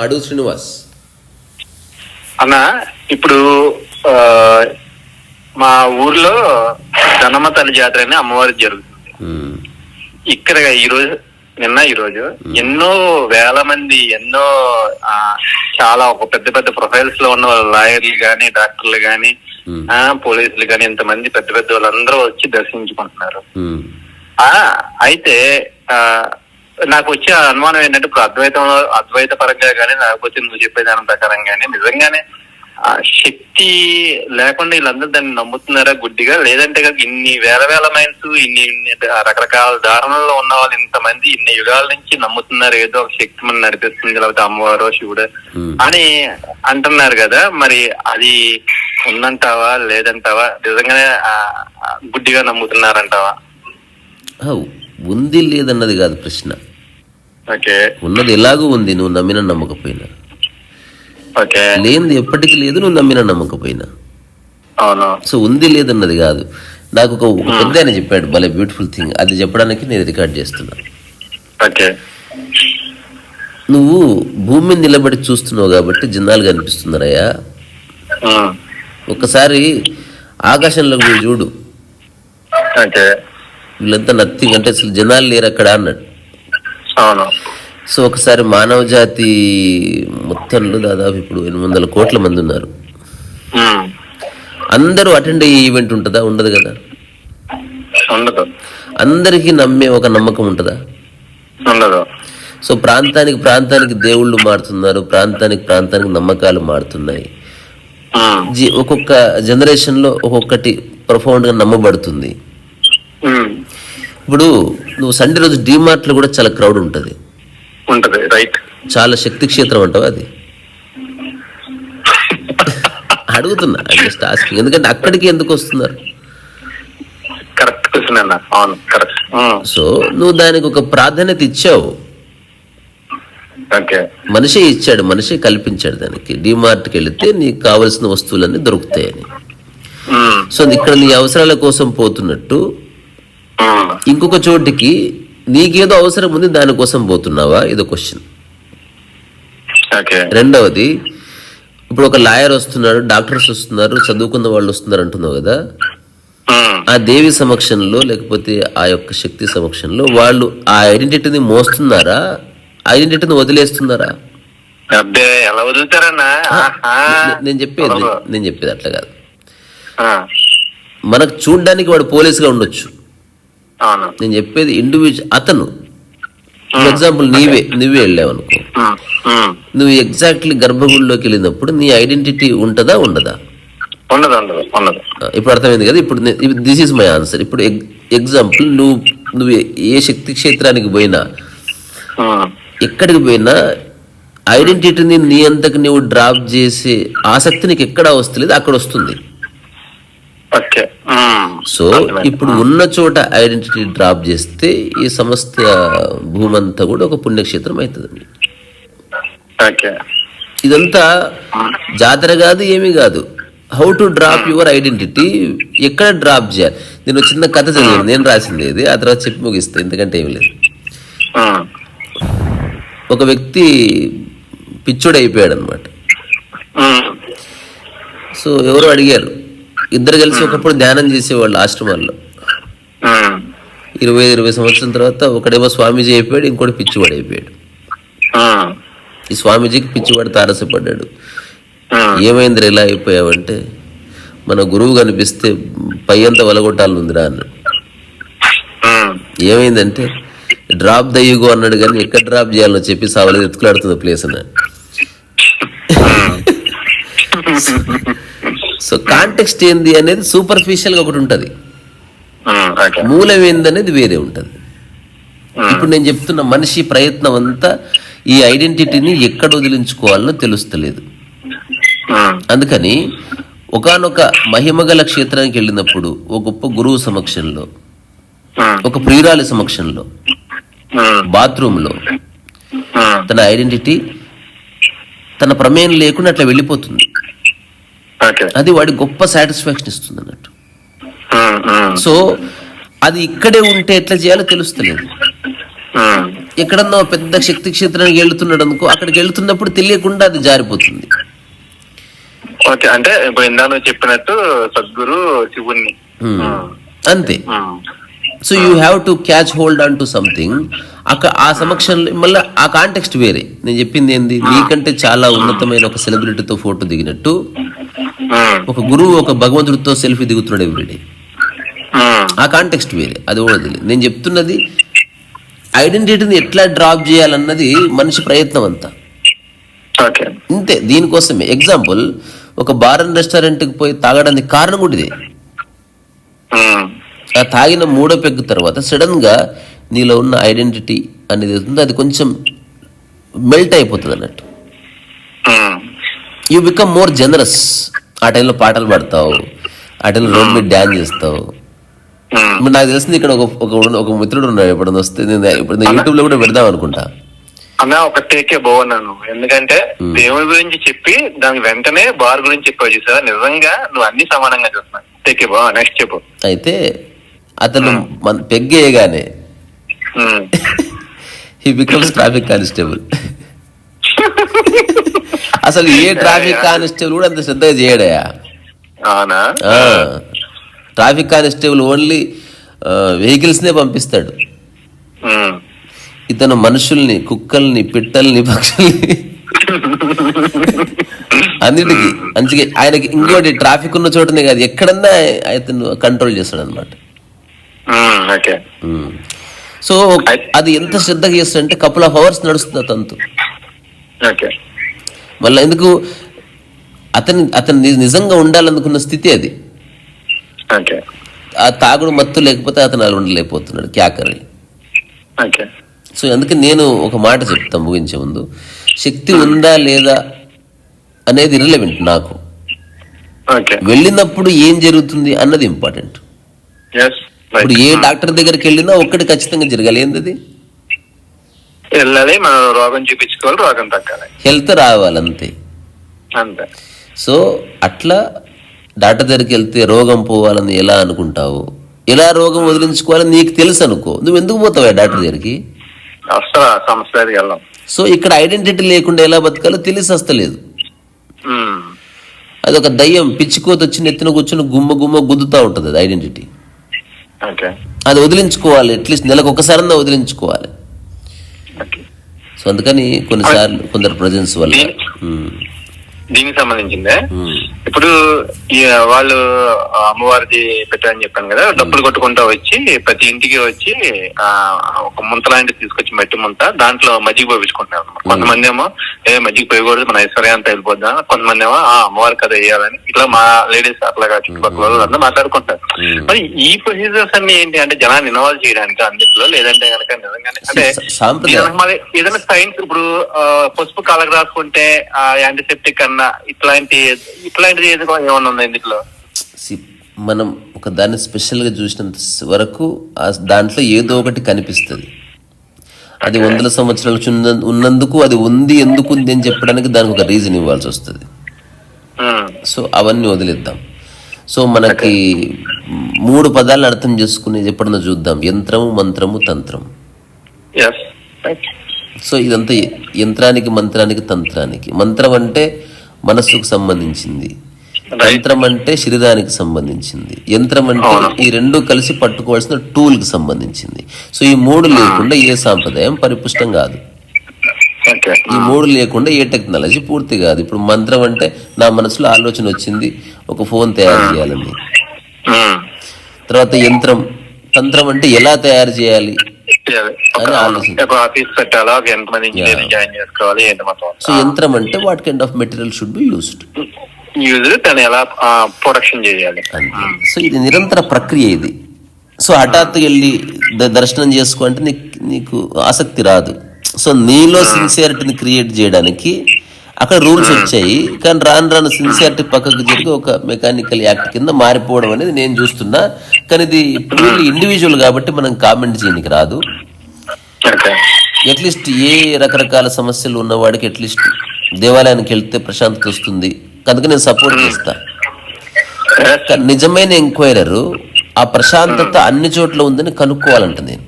అడుగు శ్రీనివాస్. అన్న ఇప్పుడు మా ఊర్లో ధనమ్మ తల్లి జాతర అని అమ్మవారి జరుగుతుంది. ఇక్కడ ఈ రోజు నిన్న ఈ రోజు ఎన్నో వేల మంది ఎన్నో చాలా ఒక పెద్ద పెద్ద ప్రొఫైల్స్లో ఉన్న లాయర్లు గాని డాక్టర్లు గాని ఉమ్, ఆ, పోలీసులు గాని ఇంతమంది పెద్ద పెద్ద వాళ్ళందరూ వచ్చి దర్శించుకుంటున్నారు. ఆ అయితే ఆ నాకు వచ్చే అనుమానం ఏంటంటే ఇప్పుడు అద్వైతంలో అద్వైత పరంగా కానీ లేకపోతే నువ్వు చెప్పే దాని ప్రకారం కానీ నిజంగానే ఆ శక్తి లేకుండా వీళ్ళందరూ దాన్ని నమ్ముతున్నారా గుడ్డిగా? లేదంటే ఇన్ని వేల వేల మైన్స్ ఇన్ని ఇన్ని రకరకాల దారుణంలో ఉన్న వాళ్ళు ఇంతమంది ఇన్ని యుగాల నుంచి నమ్ముతున్నారు ఏదో ఒక శక్తి మనం నడిపిస్తుంది లేకపోతే అమ్మవారో శివుడు. అని అంటున్నారు కదా మరి అది ఉందంటావా? లేదంటావా? నిజంగానే గుడ్డిగా నమ్ముతున్నారంటావా? ఉంది లేదన్నది కాదు ప్రశ్న. ఓకే. ఉన్నది ఎలాగూ ఉంది నువ్వు నమ్మిన నమ్మకపోయినా. ఓకే. లేనిది ఎప్పటికీ లేదు నువ్వు నమ్మిన నమ్మకపోయినా. సో ఉంది లేదన్నది కాదు. నాకు ఒక ఒక పెద్ద ఆయన చెప్పాడు భలే బ్యూటిఫుల్ థింగ్. అది చెప్పడానికి నేను రికార్డ్ చేస్తున్నా. ఓకే. నువ్వు భూమి మీద నిలబడి చూస్తున్నావు కాబట్టి జిన్నాలు కనిపిస్తున్నారయ్యా ఉమ్, ఒక్కసారి ఆకాశంలోకి పోయి చూడు. ఓకే వీళ్ళంతా నథింగ్ అంటే అసలు జనాలు లేరు అక్కడ అన్నాడు. అవును. సో ఒకసారి మానవ జాతి మొత్తంలో దాదాపు ఇప్పుడు ఎనిమిది వందల కోట్ల మంది ఉన్నారు. అందరూ అటెండ్ అయ్యే ఈవెంట్ ఉంటుందా? ఉండదు కదా. ఉండదు. అందరికీ నమ్మే ఒక నమ్మకం ఉంటుందా? ఉండదు. సో ప్రాంతానికి ప్రాంతానికి దేవుళ్ళు మారుతున్నారు ప్రాంతానికి ప్రాంతానికి నమ్మకాలు మారుతున్నాయి. జీ ఒక్కొక్క జనరేషన్లో ఒక్కొక్కటి ప్రొఫౌండ్గా నమ్మబడుతుంది. ఉమ్, ఇప్పుడు నువ్వు సండే రోజు డీమార్ట్లో కూడా చాలా క్రౌడ్ ఉంటుంది. చాలా శక్తి క్షేత్రం అంటావా అది? అడుగుతున్నా జస్ట్ ఆస్కింగ్ ఎందుకంటే అక్కడికి ఎందుకు వస్తున్నారు? సో నువ్వు దానికి ఒక ప్రాధాన్యత ఇచ్చావు. మనిషే ఇచ్చాడు మనిషే కల్పించాడు దానికి. డిమార్ట్కి వెళితే నీకు కావలసిన వస్తువులన్నీ దొరుకుతాయని. సో ఇక్కడ నీ అవసరాల కోసం పోతున్నట్టు ఇంకొక చోటికి నీకేదో అవసరం ఉంది దానికోసం పోతున్నావా? ఇదో క్వశ్చన్ రెండవది ఇప్పుడు ఒక లాయర్ వస్తున్నాడు డాక్టర్స్ వస్తున్నారు చదువుకున్న వాళ్ళు వస్తున్నారు అంటున్నావు కదా. ఆ దేవి సమక్షంలో లేకపోతే ఆ యొక్క శక్తి సమక్షంలో వాళ్ళు ఆ ఐడెంటిటీని మోస్తున్నారా? ఐడెంటిటీని వదిలేస్తున్నారా? అబ్బే ఎలా వదులుతారన్నా? ఆహా. నే- నేను చెప్పేది నేను చెప్పేది అట్లా కాదు. మనకు చూడ్డానికి వాడు పోలీసుగా ఉండొచ్చు. నేను చెప్పేది ఇండివిజువల్ అతను. ఎగ్జాంపుల్ నీవే నువ్వే వెళ్ళావు అనుకో. నువ్వు ఎగ్జాక్ట్లీ గర్భగుడిలోకి వెళ్ళినప్పుడు నీ ఐడెంటిటీ ఉంటుందా ఉండదా? ఇప్పుడు అర్థమైంది కదా ఇప్పుడు దిస్ ఈజ్ మై ఆన్సర్ ఇప్పుడు ఎగ్జాంపుల్ నువ్వు నువ్వు ఏ శక్తి క్షేత్రానికి పోయినా ఎక్కడికి పోయినా ఐడెంటిటీని నీ అంతకు నువ్వు డ్రాప్ చేసే ఆసక్తి నీకు ఎక్కడ వస్తలేదు అక్కడ వస్తుంది. సో ఇప్పుడు ఉన్న చోట ఐడెంటిటీ డ్రాప్ చేస్తే ఈ సమస్త భూమంతా కూడా ఒక పుణ్యక్షేత్రం అవుతుంది. ఇదంతా జాతర కాదు ఏమీ కాదు. How to drop your identity ఎక్కడ డ్రాప్ చేయాలి? నేను చిన్న కథ చదివాను నేను రాసింది ఇది ఆ తర్వాత చెప్పి ముగిస్తే ఎందుకంటే ఏమి లేదు. ఒక వ్యక్తి పిచ్చుడైపోయాడు అయిపోయాడు అనమాట సో ఎవరు అడిగారు ఇద్దరు కలిసి ఒకప్పుడు ధ్యానం చేసేవాళ్ళు ఆశ్రమాల్లో. ఇరవై ఇరవై సంవత్సరం తర్వాత ఒకడేమో స్వామీజీ అయిపోయాడు ఇంకోటి పిచ్చివాడు అయిపోయాడు ఈ స్వామీజీకి పిచ్చివాడు తారసపడ్డాడు. ఏమైంది ఇలా అయిపోయావంటే మన గురువు కనిపిస్తే పై అంతా వలగొట్టాలని ఉందిరా అన్నాడు. ఏమైందంటే డ్రాప్ దయ్యుగో అన్నాడు కానీ ఎక్కడ డ్రాప్ చేయాలో చెప్పి సావలేదు ఎత్తుకులాడుతుంది ప్లేస్ సో కాంటెక్స్ట్ ఏంది అనేది సూపర్ఫిషియల్గా ఒకటి ఉంటుంది. మూలం ఏందనేది వేరే ఉంటుంది. ఇప్పుడు నేను చెప్తున్న మనిషి ప్రయత్నం అంతా ఈ ఐడెంటిటీని ఎక్కడ వదిలించుకోవాలో తెలుస్తలేదు. అందుకని ఒకానొక మహిమగల క్షేత్రానికి వెళ్ళినప్పుడు ఒక గొప్ప గురువు సమక్షంలో ఒక ప్రియురాలి సమక్షంలో బాత్రూంలో. ఉమ్, తన ఐడెంటిటీ తన ప్రమేయం లేకుండా అట్లా వెళ్ళిపోతుంది. అది వాడి గొప్ప సాటిస్ఫాక్షన్ ఇస్తుంది అన్నట్టు. సో అది ఇక్కడే ఉంటే ఎట్లా చేయాలో తెలుస్తలేదు. ఎక్కడన్నా పెద్ద శక్తి క్షేత్రానికి వెళ్తున్నాడు అనుకో అక్కడికి వెళ్తున్నప్పుడు తెలియకుండా అది జారిపోతుంది. ఓకే అంటే ఇప్పుడు చెప్పినట్టు సద్గురు శివుణ్ణి. అంతే. So you have to catch hold on to something అక్కడ ఆ సమక్షంలో మళ్ళీ ఆ కాంటెక్స్ట్ వేరే. నేను చెప్పింది ఏంది? నీకంటే చాలా ఉన్నతమైన ఒక సెలబ్రిటీతో ఫోటో దిగినట్టు. ఒక గురువు ఒక భగవంతుడితో సెల్ఫీ దిగుతున్నాడు ఎవ్రీడే. ఆ. కాంటెక్స్ట్ వేరే. అది కూడా తెలియదు. నేను చెప్తున్నది ఐడెంటిటీని ఎట్లా డ్రాప్ చేయాలన్నది మనిషి ప్రయత్నం అంతా. ఇంతే దీనికోసమే. ఎగ్జాంపుల్ ఒక బార్ అండ్ రెస్టారెంట్కి పోయి తాగడానికి కారణం కూడా ఇదే. ఆ తాగిన మూడో పెగ్గు తర్వాత సడన్గా నీలో ఉన్న ఐడెంటిటీ అనేది ఉందో అది కొంచెం మెల్ట్ అయిపోతుంది అన్నట్టు. యూ బికమ్ మోర్ జనరస్ ఆ టైంలో పాటలు పాడతావు ఆ టైంలో రోడ్ మీద డ్యాన్స్ చేస్తావు. ఇప్పుడు నాకు తెలిసింది ఇక్కడ ఒక ఒక మిత్రుడు ఉన్నాడు ఇప్పుడు వస్తే నేను ఇప్పుడు యూట్యూబ్లో కూడా పెడదాం అనుకుంటా. అన్న ఒక టేకే బాగున్నాను ఎందుకంటే దేవుడి గురించి చెప్పి దానికి వెంటనే బార్ గురించి చెప్పావు చూసారా నిజంగా నువ్వు అన్ని సమానంగా చూస్తున్నావు. టేకే బా నెక్స్ట్ చెప్పు. అయితే అతను మన పెగ్గేయగానే. హీ బికమ్స్ ట్రాఫిక్ కానిస్టేబుల్ అసలు ఏ ట్రాఫిక్ కానిస్టేబుల్ కూడా అంత శ్రద్ధగా చేయడయా? ట్రాఫిక్ కానిస్టేబుల్ ఓన్లీ వెహికల్స్ నే పంపిస్తాడు. ఉమ్. ఇతను మనుషుల్ని కుక్కల్ని పిట్టల్ని పక్షుల్ని అన్నిటికి. అందుకే ఆయనకి ఇంకోటి ట్రాఫిక్ ఉన్న చోటనే కాదు ఎక్కడన్నా అతను కంట్రోల్ చేస్తాడు అనమాట సో అది ఎంత శ్రద్ధగా చేస్తాడంటే కపుల్ ఆఫ్ అవర్స్ నడుస్తుంది తంతు ఓకే. మళ్ళీ ఎందుకు? అతని అతను నిజంగా ఉండాలనుకున్న స్థితి అది. ఆ తాగుడు మత్తు లేకపోతే అతను అలా ఉండలేకపోతున్నాడు క్యాకరి సో అందుకే నేను ఒక మాట చెప్తాను ముగించే ముందు. శక్తి ఉందా లేదా అనేది ఇర్రెలవెంట్ నాకు. వెళ్ళినప్పుడు ఏం జరుగుతుంది అన్నది ఇంపార్టెంట్ ఇప్పుడు ఏ డాక్టర్ దగ్గరికి వెళ్ళినా ఒక్కటి ఖచ్చితంగా జరగాలి. ఏంది వెళ్ళాలి మనం రోగం చూపించుకోవాలి రోగం తగ్గాలి. హెల్త్ రావాలి అంతే. అంతే సో అట్లా డాక్టర్ దగ్గరికి వెళ్తే రోగం పోవాలని ఎలా అనుకుంటావు? ఎలా రోగం వదిలించుకోవాలని నీకు తెలుసు అనుకో. నువ్వు ఎందుకు పోతావు డాక్టర్ దగ్గరికి? సో ఇక్కడ ఐడెంటిటీ లేకుండా ఎలా బతకాలో తెలిసి వస్తలేదు. ఉమ్. అది ఒక దయ్యం పిచ్చికోత వచ్చి నెత్తిన కూర్చొని గుమ్మ గుమ్మ గుద్దుతూ ఉంటుంది అది ఐడెంటిటీ. అది వదిలించుకోవాలి. అట్లీస్ట్ నెలకు ఒకసారన్నా వదిలించుకోవాలి. సో అందుకని కొన్నిసార్లు కొందరు ప్రజెన్స్ వల్ల. ఉమ్, దీనికి సంబంధించిందే? ఉమ్, ఇప్పుడు వాళ్ళు అమ్మవారిది పెట్టారని చెప్పాను కదా డబ్బులు కొట్టుకుంటా వచ్చి ప్రతి ఇంటికి వచ్చి ఆ ఒక ముంత లాంటిది తీసుకొచ్చి మట్టి ముంత దాంట్లో మజ్జిగ పోయించుకుంటున్నారు. కొంతమంది ఏమో ఏ మజ్జిగ పోయకూడదు మన ఐశ్వర్యం అంతా వెళ్ళిపోద్దా కొంతమంది ఏమో ఆ అమ్మవారి కదా వేయాలని ఇట్లా మా లేడీస్ అట్లాగా చుట్టుపక్కల వాళ్ళు అందరూ మాట్లాడుకుంటారు. మరి ఈ ప్రొసీజర్స్ అన్ని ఏంటి అంటే జనాన్ని ఇన్వాల్వ్ చేయడానికి అందులో లేదంటే కనుక నిజంగానే అంటే. ఏదైనా సైన్స్ ఇప్పుడు పసుపు కలర్ రాసుకుంటే ఆ యాంటీసెప్టిక్ అన్న ఇట్లాంటి ఏదో ఏమన్నా ఉందా ఇందులో? మనం ఒక దాన్ని స్పెషల్గా చూసినంత వరకు ఆ దాంట్లో ఏదో ఒకటి కనిపిస్తుంది. అది వందల సంవత్సరాల ఉన్నందుకు అది ఉంది ఎందుకు ఉంది అని చెప్పడానికి దానికి ఒక రీజన్ ఇవ్వాల్సి వస్తుంది. సో అవన్నీ వదిలేద్దాం. సో మనకి మూడు పదాలను అర్థం చేసుకునేది ఎప్పుడన్నా చూద్దాం. యంత్రము మంత్రము తంత్రం. సో ఇదంతా యంత్రానికి మంత్రానికి తంత్రానికి. మంత్రం అంటే మనస్సుకు సంబంధించింది. తంత్రం అంటే శరీరానికి సంబంధించింది. యంత్రం అంటే ఈ రెండు కలిసి పట్టుకోవాల్సిన టూల్కి సంబంధించింది. సో ఈ మూడు లేకుండా ఏ సాంప్రదాయం పరిపుష్టం కాదు. ఈ మూడు లేకుండా ఏ టెక్నాలజీ పూర్తి కాదు. ఇప్పుడు మంత్రం అంటే నా మనసులో ఆలోచన వచ్చింది ఒక ఫోన్ తయారు చేయాలని. తర్వాత యంత్రం తంత్రం అంటే ఎలా తయారు చేయాలి? సో యంత్రం అంటే what kind of material should be used. దాన్ని ఎలా ప్రొడక్షన్ చేయాలి. సో ఇది నిరంతర ప్రక్రియ ఇది. సో హఠాత్తుగా వెళ్ళి దర్శనం చేసుకో అంటే నీకు నీకు ఆసక్తి రాదు. సో నీలో సిన్సియారిటీని క్రియేట్ చేయడానికి అక్కడ రూల్స్ వచ్చాయి. కానీ రాను రాను సిన్సియారిటీ పక్కకు జరిగి ఒక మెకానికల్ యాక్ట్ కింద మారిపోవడం అనేది నేను చూస్తున్నా. కానీ ఇది ప్యూర్లీ ఇండివిజువల్ కాబట్టి మనం కామెంట్ చేయడానికి రాదు. అట్లీస్ట్ ఏ రకరకాల సమస్యలు ఉన్నవాడికి అట్లీస్ట్ దేవాలయానికి వెళ్తే ప్రశాంతత వస్తుంది. కనుక నేను సపోర్ట్ చేస్తా. నిజమైన ఎంక్వైరర్ ఆ ప్రశాంతత అన్ని చోట్ల ఉందని కనుక్కోవాలంట నేను.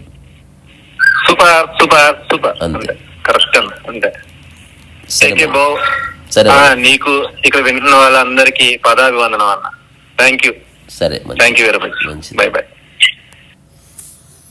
Super super super. అంతే. అంతే. కరెక్ట్ అన్న అంతే. సరే నీకు ఇక్కడ వింటున్న వాళ్ళందరికీ పదాభివందనం అన్న. థ్యాంక్ యూ సరే. Thank you very much bye bye